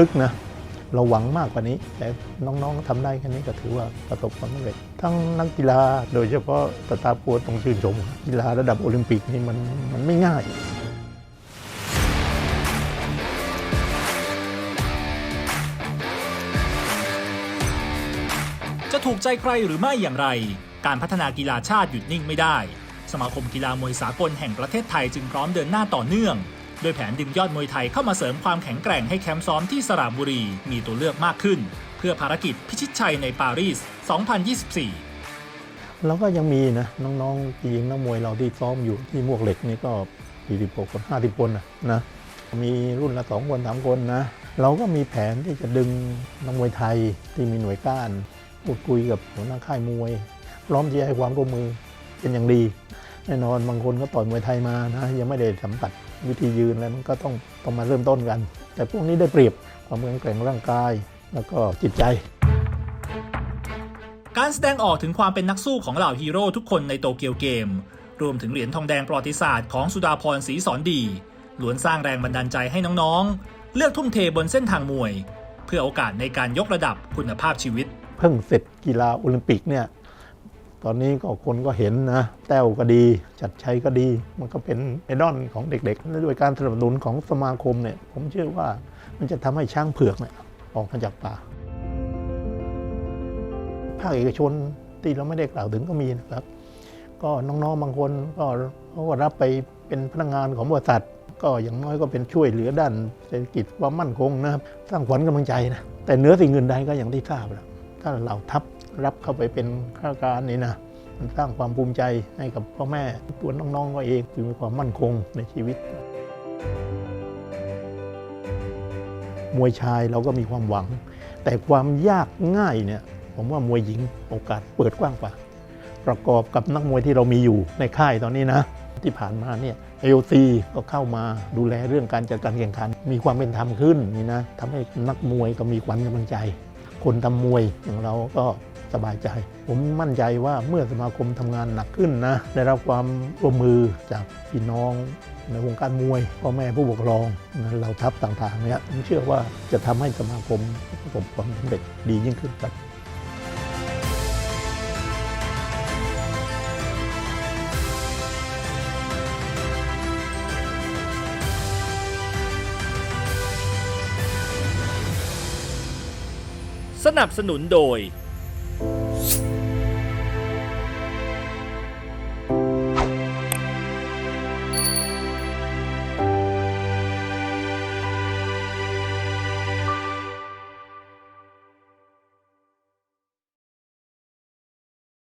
ลึกๆนะเราหวังมากกว่านี้ แต่น้องๆทำได้แค่นี้ก็ถือว่าประสบความสำเร็จ ทั้งนักกีฬาโดยเฉพาะตาร์ปัวต้องชื่นชม กีฬาระดับโอลิมปิกนี่มันมันไม่ง่ายจะถูกใจใครหรือไม่อย่างไร การพัฒนากีฬาชาติหยุดนิ่งไม่ได้ สมาคมกีฬามวยสากลแห่งประเทศไทยจึงพร้อมเดินหน้าต่อเนื่อง โดยแผนดึงยอดมวยไทยเข้ามาเสริมความแข็งแกร่งให้แคมป์ซ้อมที่สระบุรีมีตัวเลือกมากขึ้น เพื่อภารกิจพิชิตชัยในปารีส 2024เราก็ยังมีนะน้องๆหญิงนักมวยเราที่ซ้อมอยู่ที่มวกเหล็กนี่ก็46คน50 คนนะนะมีรุ่นละ 2 คน 3 คนนะ เราก็มีแผนที่จะดึงนักมวยไทยที่มีหน่วยก้านพูดคุยกับหัวหน้าค่ายมวยพร้อมที่จะให้ความร่วมมือเป็นอย่างดี แน่นอนบางคนก็ต่อยมวยไทยมานะยังไม่ได้สัมผัส วิธียืนแล้วมันก็ต้องต้องมาเริ่มต้นกัน แต่พวกนี้ได้เปรียบความแข็งแกร่งร่างกายแล้วก็จิตใจ การแสดงออกถึงความเป็นนักสู้ของเหล่าฮีโร่ทุกคนในโตเกียวเกม รวมถึงเหรียญทองแดงประวัติศาสตร์ของสุดาพรศรีสอนดีล้วนสร้างแรงบันดาลใจให้น้องๆ เลือกทุ่มเทบนเส้นทางมวย เพื่อโอกาสในการยกระดับคุณภาพชีวิต เพิ่งเสร็จกีฬาโอลิมปิกเนี่ย ตอนนี้ก็คนก็เห็นนะ แต้วก็ดี จัดชัยก็ดี มันก็เป็นไอดอลของเด็กๆและด้วยการสนับสนุนของสมาคมเนี่ย ผมเชื่อว่ามันจะทำให้ช้างเผือกเนี่ยออกมาจากป่า ภาคเอกชนที่เราไม่ได้กล่าวถึงก็มีนะครับ ก็น้องๆบางคนก็เขาก็รับไปเป็นพนักงานของบริษัท ก็อย่างน้อยก็เป็นช่วยเหลือด้านเศรษฐกิจความมั่นคงนะครับ สร้างขวัญกำลังใจนะแต่เนื้อสิ่งอื่นใดก็อย่างที่ทราบแล้ว ถ้าเราทัพรับเข้าไปเป็นข้าราชการนี่นะมันสร้างความภูมิใจให้กับพ่อแม่ตัวน้องๆก็เองคือมีความมั่นคงในชีวิต มวยชายเราก็มีความหวัง แต่ความยากง่ายเนี่ยผมว่ามวยหญิงโอกาสเปิดกว้างกว่า ประกอบกับนักมวยที่เรามีอยู่ในค่ายตอนนี้นะ ที่ผ่านมาเนี่ย AOC ก็เข้ามาดูแลเรื่องการจัดการแข่งขัน มีความเป็นธรรมขึ้นนี่นะทำให้นักมวยก็มีขวัญกำลังใจ คนทำมวยอย่างเราก็สบายใจ ผมมั่นใจว่าเมื่อสมาคมทำงานหนักขึ้นนะ ได้รับความร่วมมือจากพี่น้องในวงการมวยพ่อแม่ผู้ปกครองเราทัพต่างๆเนี่ยผมเชื่อว่าจะทำให้สมาคมประสบความสำเร็จดียิ่งขึ้นครับ สนับสนุนโดย